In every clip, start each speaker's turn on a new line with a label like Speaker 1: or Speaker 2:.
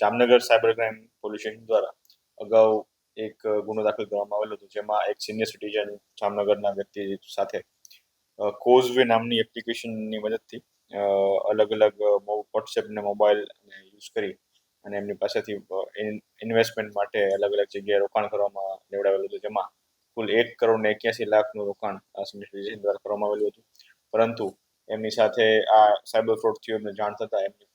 Speaker 1: Jamnagar cyber crime pollution દ્વારા અગાઉ એક ગુનો દાખલ કરવામાં આવેલો હતો, જેમાં એક સિનિયર સિટીઝન જામનગરના વ્યક્તિ સાથે કોઝવે નામની એપ્લિકેશનની મદદથી અલગ અલગ વોટ્સએપને મોબાઈલ યુઝ કરી અને એમની પાસેથી ઇન્વેસ્ટમેન્ટ માટે અલગ અલગ જગ્યાએ રોકાણ કરવામાં લેવડાવેલું હતું, જેમાં કુલ એક કરોડ ને એક્યાસી લાખનું રોકાણ આ સિનિયર સિટીઝન દ્વારા કરવામાં આવેલું હતું. પરંતુ એમની સાથે આ સાયબર ફ્રોડ થયું, એમને જાણ થતા એમની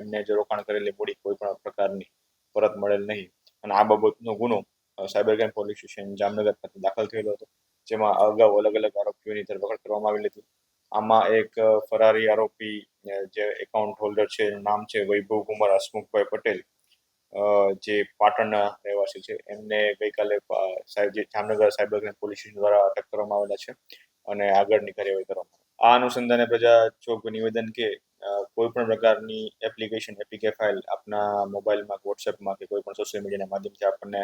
Speaker 1: એમને જે રોકાણ કરેલી મૂડી કોઈ પણ પ્રકારની પરત મળેલ નહીં. અને આ બાબતનો ગુનો cyber crime police station Jamnagar ખાતે દાખલ થયેલો હતો, જેમાં અગાઉ અલગ અલગ આરોપીઓની ધરપકડ કરવામાં આવેલી હતી. આમાં એક ફરારી આરોપી જે એકાઉન્ટ હોલ્ડર છે, એનું નામ છે વૈભવ કુમાર હસમુખભાઈ પટેલ. જે પાટણના રહેવાસી છે. એમને ગઈકાલે સાહેબ Jamnagar cyber crime police station દ્વારા અટક કરવામાં આવેલા છે અને આગળની કાર્યવાહી કરવામાં. આ અનુસંધાને પ્રજા ચોક નિવેદન કે કોઈ પણ પ્રકારની એપ્લિકેશન એપીકે ફાઇલ આપના મોબાઈલમાં કે વોટ્સએપમાં કે કોઈ પણ સોશિયલ મીડિયાના માધ્યમથી આપણને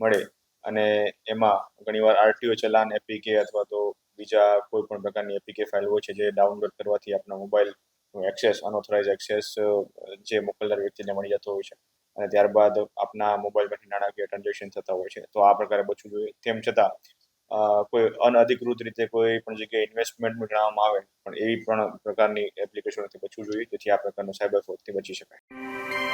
Speaker 1: મળે. અને એમાં ઘણીવાર આરટીઓ ચલાન એપીકે અથવા તો બીજા કોઈ પણ પ્રકારની એપીકે ફાઇલ હોય છે જે ડાઉનલોડ કરવાથી આપણા મોબાઈલ એક્સેસ અનઓથોરાઇઝ એક્સેસ જે મોકલનાર વ્યક્તિને મળી જતો હોય છે. અને ત્યારબાદ આપના મોબાઈલમાંથી નાણાકીય ટ્રાન્ઝેક્શન થતા હોય છે. તો આ પ્રકારે બચવું જોઈએ. તેમ છતાં કોઈ અનઅધિકૃત રીતે કોઈ પણ જગ્યાએ ઇન્વેસ્ટમેન્ટનું જણાવવામાં આવે, પણ એવી પણ પ્રકારની એપ્લિકેશનોથી બચવું જોઈએ, જેથી આ પ્રકારનો સાયબર ફ્રોડથી બચી શકાય.